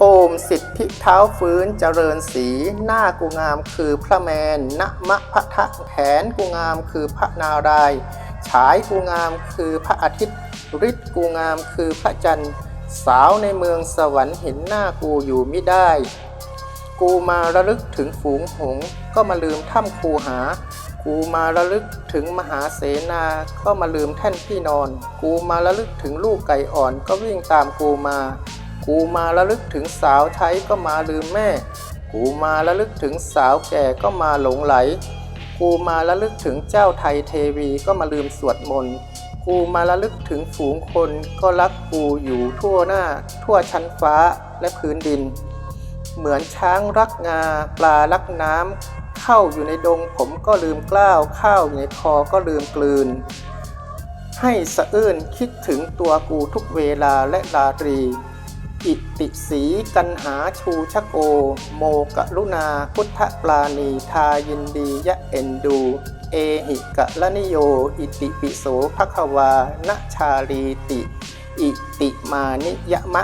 โอมสิทธิเท้าฟื้นเจริญสีหน้ากูงามคือพระแมนณมะพะทะแขนกูงามคือพระนารายฉายกูงามคือพระอาทิตย์ฤทธิ์กูงามคือพระจันทร์ สาวในเมืองสวรรค์เห็นหน้ากูอยู่ไม่ได้ กูมาระลึกถึงฝูงหงก็มาลืมถ้ำคูหา กูมาระลึกถึงมหาเสนาก็มาลืมแท่นที่นอน กูมาระลึกถึงลูกไก่อ่อนก็วิ่งตามกูมา กูมาระลึกถึงสาวใช้ก็มาลืมแม่ กูมาระลึกถึงสาวแก่ก็มาหลงไหล กูมาระลึกถึงเจ้าไทยเทวีก็มาลืมสวดมนต์กูมาระลึกถึงฝูงคนก็รักกูอยู่ทั่วหน้า ทั่วชั้นฟ้าและพื้นดิน เหมือนช้างรักงา ปลารักน้ำเข้าอยู่ในดงผมก็ลืมกล้าวข้าวอยู่ในคอก็ลืมกลืน ให้สะอื้นคิดถึงตัวกูทุกเวลาและราตรี อิติสีกันหาชูชะโก โมกะลุณาพุทธปลาณีทายินดียะเอ็นดู เอหิกะละนิโย อิติปิโสภควานชาลีติ อิติมานิยมะ